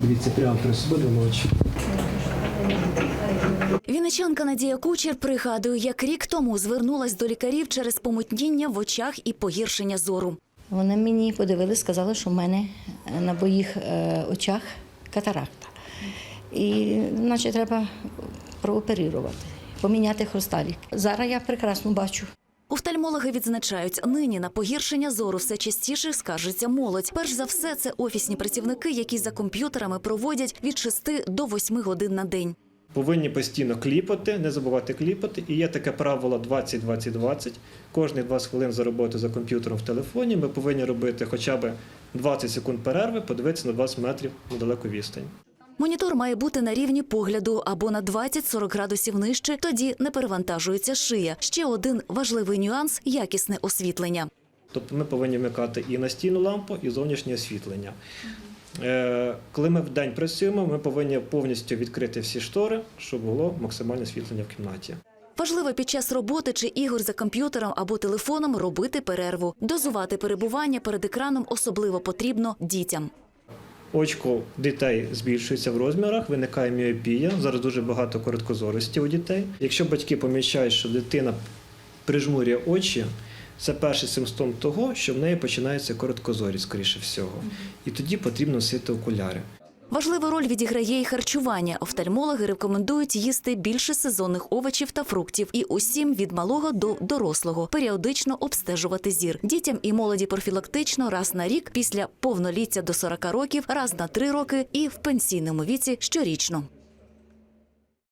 Дивіться прямо при собі до ночі. Вінничанка Надія Кучер пригадує, як рік тому звернулась до лікарів через помутніння в очах і погіршення зору. Вони мені подивилися, сказали, що в мене е, на моїх е, очах катаракта. І наче треба прооперувати, поміняти хрусталік. Зараз я прекрасно бачу. Офтальмологи відзначають, нині на погіршення зору все частіше скаржиться молодь. Перш за все, це офісні працівники, які за комп'ютерами проводять від 6 до 8 годин на день. Повинні постійно кліпати, не забувати кліпати. І є таке правило 20-20-20. Кожні 20 хвилин за роботу за комп'ютером в телефоні ми повинні робити хоча б 20 секунд перерви, подивитися на 20 метрів на далеку відстань. Монітор має бути на рівні погляду або на 20-40 градусів нижче, тоді не перевантажується шия. Ще один важливий нюанс якісне освітлення. Тобто ми повинні вмикати і настільну лампу, і зовнішнє освітлення. Е, Коли ми вдень працюємо, ми повинні повністю відкрити всі штори, щоб було максимальне освітлення в кімнаті. Важливо під час роботи чи ігор за комп'ютером або телефоном робити перерву. Дозувати перебування перед екраном особливо потрібно дітям. Очко дітей збільшується в розмірах, виникає міопія. Зараз дуже багато короткозорості у дітей. Якщо батьки помічають, що дитина прижмурює очі, це перший симптом того, що в неї починається короткозорість, скоріше всього. І тоді потрібно носити окуляри. Важливу роль відіграє і харчування. Офтальмологи рекомендують їсти більше сезонних овочів та фруктів і усім від малого до дорослого періодично обстежувати зір. Дітям і молоді профілактично раз на рік, після повноліття до 40 років, раз на 3 роки і в пенсійному віці щорічно.